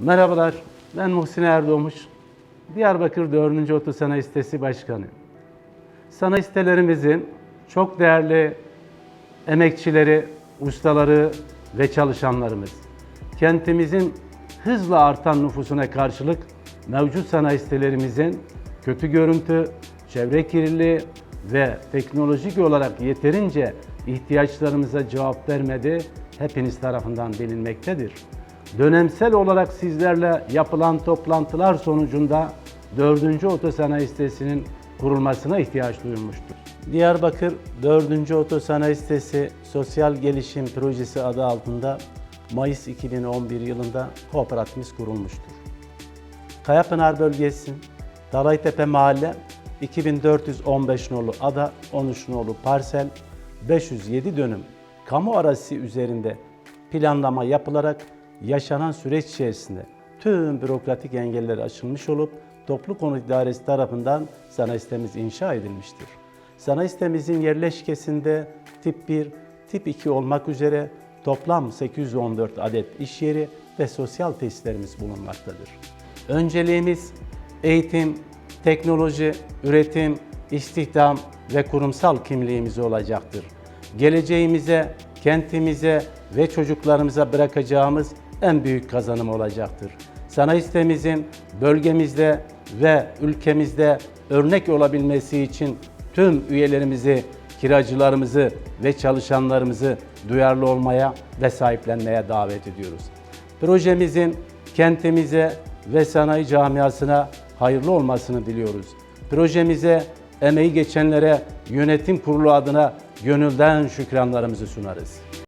Merhabalar, ben Muhsin Erdoğmuş. Diyarbakır 4. Otosanayi Sitesi Başkanı. Sanayi sitelerimizin çok değerli emekçileri, ustaları ve çalışanlarımız. Kentimizin hızla artan nüfusuna karşılık mevcut sanayi sitelerimizin kötü görüntü, çevre kirliliği ve teknolojik olarak yeterince ihtiyaçlarımıza cevap vermedi hepiniz tarafından bilinmektedir. Dönemsel olarak sizlerle yapılan toplantılar sonucunda 4. Otosanayi sitesinin kurulmasına ihtiyaç duyulmuştur. Diyarbakır 4. Otosanayi sitesi Sosyal Gelişim Projesi adı altında Mayıs 2011 yılında kooperatifimiz kurulmuştur. Kayapınar bölgesi, Dalaytepe Mahalle, 2415 nolu ada, 13 nolu parsel, 507 dönüm kamu arazisi üzerinde planlama yapılarak yaşanan süreç içerisinde tüm bürokratik engeller aşılmış olup toplu konut idaresi tarafından sanayi sitemiz inşa edilmiştir. Sanayi sitemizin yerleşkesinde tip 1, tip 2 olmak üzere toplam 814 adet iş yeri ve sosyal tesislerimiz bulunmaktadır. Önceliğimiz eğitim, teknoloji, üretim, istihdam ve kurumsal kimliğimiz olacaktır. Geleceğimize, kentimize ve çocuklarımıza bırakacağımız en büyük kazanım olacaktır. Sanayi sitemizin bölgemizde ve ülkemizde örnek olabilmesi için tüm üyelerimizi, kiracılarımızı ve çalışanlarımızı duyarlı olmaya ve sahiplenmeye davet ediyoruz. Projemizin kentimize ve sanayi camiasına hayırlı olmasını diliyoruz. Projemize emeği geçenlere yönetim kurulu adına gönülden şükranlarımızı sunarız.